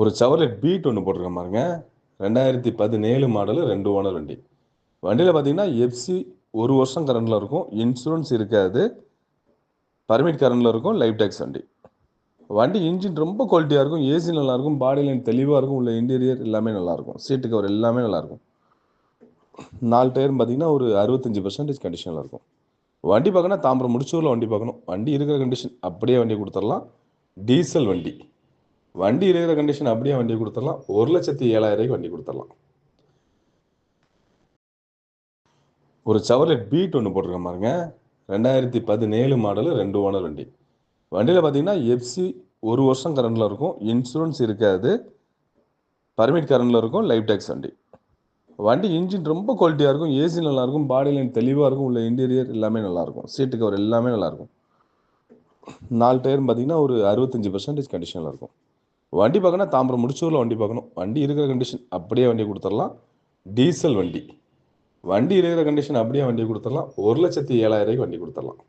ஒரு Chevrolet beat ஒன்று போட்டிருக்க பாருங்க. ரெண்டாயிரத்தி பதினேழு மாடலு ரெண்டு ஓனர் வண்டி. வண்டியில் பார்த்தீங்கன்னா எஃப்சி ஒரு வருஷம் கரண்டில் இருக்கும். இன்சூரன்ஸ் இருக்காது. பர்மிட் கரண்டில் இருக்கும். லைஃப் டேக்ஸ் வண்டி. வண்டி இன்ஜின் ரொம்ப குவாலிட்டியாக இருக்கும். ஏசி நல்லாயிருக்கும் பாடி லைன் தெளிவாக இருக்கும். உள்ள இன்டீரியர் எல்லாமே நல்லாயிருக்கும் சீட்டு கவர் எல்லாமே நல்லாயிருக்கும் நாலு டயர் பார்த்தீங்கன்னா ஒரு அறுபத்தஞ்சி பர்சன்டேஜ் கண்டிஷனில் இருக்கும். வண்டி பார்க்கணும் தாம்பரம் முடிச்சூரில் வண்டி பார்க்கணும் வண்டி இருக்கிற கண்டிஷன் அப்படியே வண்டி கொடுத்துடலாம். டீசல் வண்டி. வண்டி இருக்கிற கண்டிஷன் அப்படியே வண்டி கொடுத்துடலாம். ஒரு லட்சத்தி ஏழாயிரம் ரூபாய்க்கு வண்டி கொடுத்துடலாம். ஒரு சவர்லெட் பீட் ஒன்று போட்டிருக்க பாருங்க. ரெண்டாயிரத்தி பதினேழு மாடலு ரெண்டு ஓனர் வண்டி. வண்டியில் பார்த்தீங்கன்னா எஃப்சி ஒரு வருஷம் கரண்டில் இருக்கும். இன்சூரன்ஸ் இருக்காது. பர்மிட் கரண்டில் இருக்கும். லைஃப் டேக்ஸ் வண்டி. வண்டி இன்ஜின் ரொம்ப குவாலிட்டியாக இருக்கும். ஏசி நல்லாயிருக்கும். பாடி லைன் தெளிவாக இருக்கும். உள்ள இன்டீரியர் எல்லாமே நல்லாயிருக்கும். சீட்டு கவர் எல்லாமே நல்லாயிருக்கும். நாலு டயர் பார்த்தீங்கன்னா ஒரு அறுபத்தஞ்சி பர்சன்டேஜ் கண்டிஷனில் இருக்கும். வண்டி பார்க்கணும் தாம்பரம் முடிச்சூரில் வண்டி பார்க்கணும். வண்டி இருக்கிற கண்டிஷன் அப்படியே வண்டி கொடுத்துடலாம். டீசல் வண்டி. வண்டி இருக்கிற கண்டிஷன் அப்படியே வண்டி கொடுத்துடலாம். ஒரு லட்சத்தி ஏழாயிரம் ரூபாய்க்கு வண்டி கொடுத்துடலாம்.